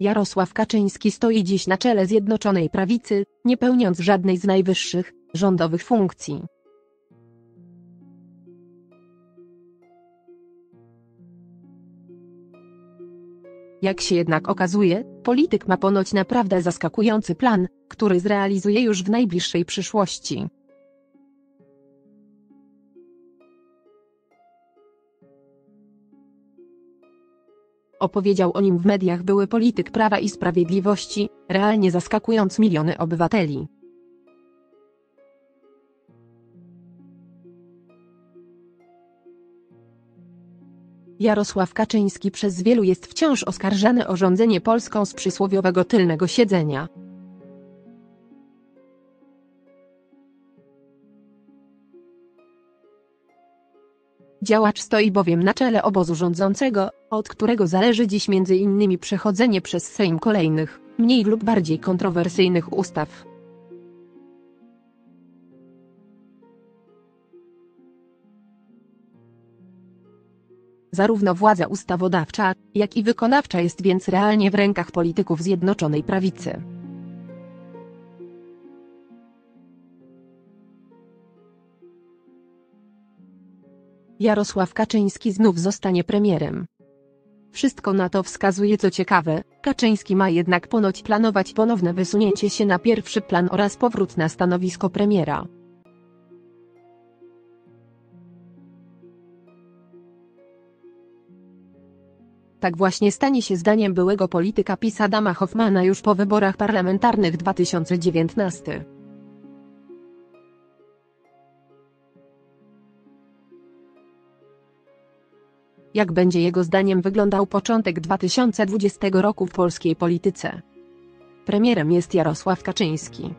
Jarosław Kaczyński stoi dziś na czele Zjednoczonej Prawicy, nie pełniąc żadnej z najwyższych, rządowych funkcji. Jak się jednak okazuje, polityk ma ponoć naprawdę zaskakujący plan, który zrealizuje już w najbliższej przyszłości. Opowiedział o nim w mediach były polityk Prawa i Sprawiedliwości, realnie zaskakując miliony obywateli. Jarosław Kaczyński przez wielu jest wciąż oskarżany o rządzenie Polską z przysłowiowego tylnego siedzenia. Działacz stoi bowiem na czele obozu rządzącego, od którego zależy dziś między innymi przechodzenie przez Sejm kolejnych, mniej lub bardziej kontrowersyjnych ustaw. Zarówno władza ustawodawcza, jak i wykonawcza jest więc realnie w rękach polityków Zjednoczonej Prawicy. Jarosław Kaczyński znów zostanie premierem. Wszystko na to wskazuje co ciekawe, Kaczyński ma jednak ponoć planować ponowne wysunięcie się na pierwszy plan oraz powrót na stanowisko premiera. Tak właśnie stanie się zdaniem byłego polityka PiS Adama Hoffmana już po wyborach parlamentarnych 2019. Jak będzie jego zdaniem wyglądał początek 2020 roku w polskiej polityce? Premierem jest Jarosław Kaczyński.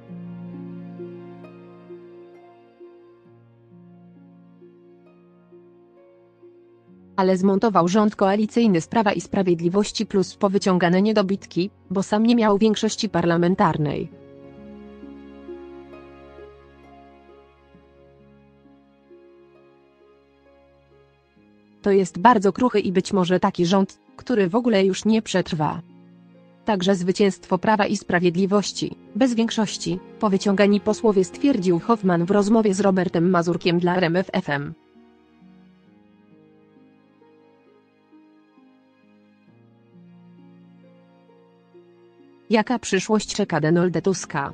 ale zmontował rząd koalicyjny z Prawa i Sprawiedliwości plus powyciągane niedobitki, bo sam nie miał większości parlamentarnej. To jest bardzo kruchy i być może taki rząd, który w ogóle już nie przetrwa. Także zwycięstwo Prawa i Sprawiedliwości, bez większości, powyciągani posłowie stwierdził Hoffman w rozmowie z Robertem Mazurkiem dla RMF FM. Jaka przyszłość czeka Donalda Tuska?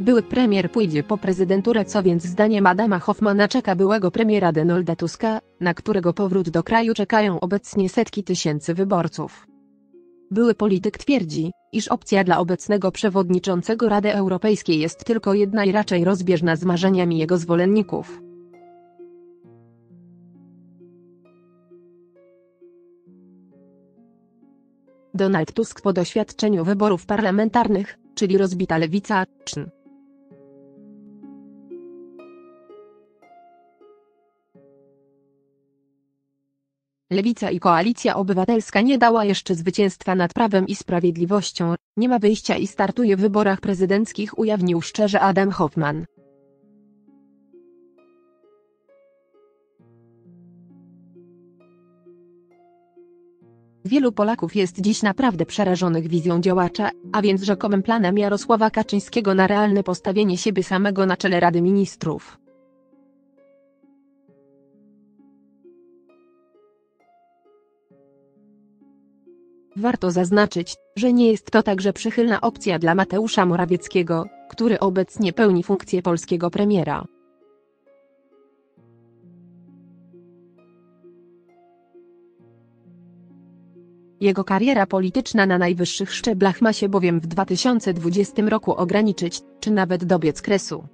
Były premier pójdzie po prezydenturę co więc zdaniem Adama Hoffmana czeka byłego premiera Donalda Tuska, na którego powrót do kraju czekają obecnie setki tysięcy wyborców. Były polityk twierdzi, iż opcja dla obecnego przewodniczącego Rady Europejskiej jest tylko jedna i raczej rozbieżna z marzeniami jego zwolenników. Donald Tusk po doświadczeniu wyborów parlamentarnych, czyli rozbita lewica, czn. Lewica i Koalicja Obywatelska nie dała jeszcze zwycięstwa nad Prawem i Sprawiedliwością, nie ma wyjścia i startuje w wyborach prezydenckich ujawnił szczerze Adam Hoffman. Wielu Polaków jest dziś naprawdę przerażonych wizją działacza, a więc rzekomym planem Jarosława Kaczyńskiego na realne postawienie siebie samego na czele Rady Ministrów. Warto zaznaczyć, że nie jest to także przychylna opcja dla Mateusza Morawieckiego, który obecnie pełni funkcję polskiego premiera. Jego kariera polityczna na najwyższych szczeblach ma się bowiem w 2020 roku ograniczyć, czy nawet dobiec kresu.